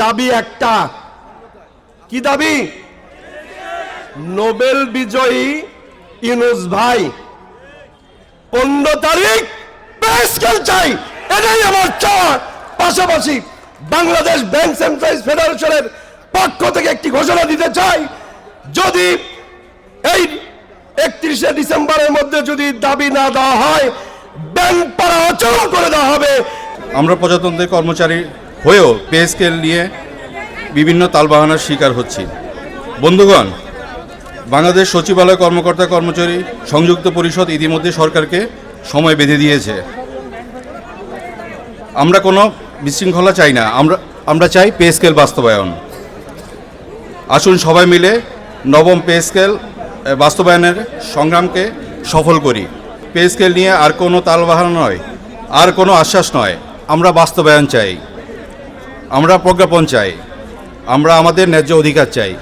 দাবি একটা। কি দাবি? নোবেল বিজয়ী ইউনুস ভাই, পনেরো তারিখ চাই এটাই আমার চাওয়া। পাশাপাশি বাংলাদেশ ব্যাংক এমপ্লয়িজ ফেডারেশনের পক্ষ থেকে একটি ঘোষণা দিতে চাই। যদি এই একত্রিশে ডিসেম্বরের মধ্যে যদি দাবি না দেওয়া হয়, ব্যাংক পাড়া অচল করে দেওয়া হবে। আমরা প্রজাতন্ত্রের কর্মচারী হয়েও পে স্কেল নিয়ে বিভিন্ন তালবাহানার শিকার হচ্ছি। বন্ধুগণ, বাংলাদেশ সচিবালয় কর্মকর্তা কর্মচারী সংযুক্ত পরিষদ ইতিমধ্যে সরকারকে সময় বেঁধে দিয়েছে। আমরা কোনো বিশৃঙ্খলা চাই না, আমরা আমরা চাই পে স্কেল বাস্তবায়ন। আসুন সবাই মিলে নবম পে স্কেল বাস্তবায়নের সংগ্রামকে সফল করি। পে স্কেল নিয়ে আর কোনো তালবাহানা নয়, আর কোনো আশ্বাস নয়, আমরা বাস্তবায়ন চাই। আমরা প্রজ্ঞাপন চাই। আমরা আমাদের ন্যায্য অধিকার চাই।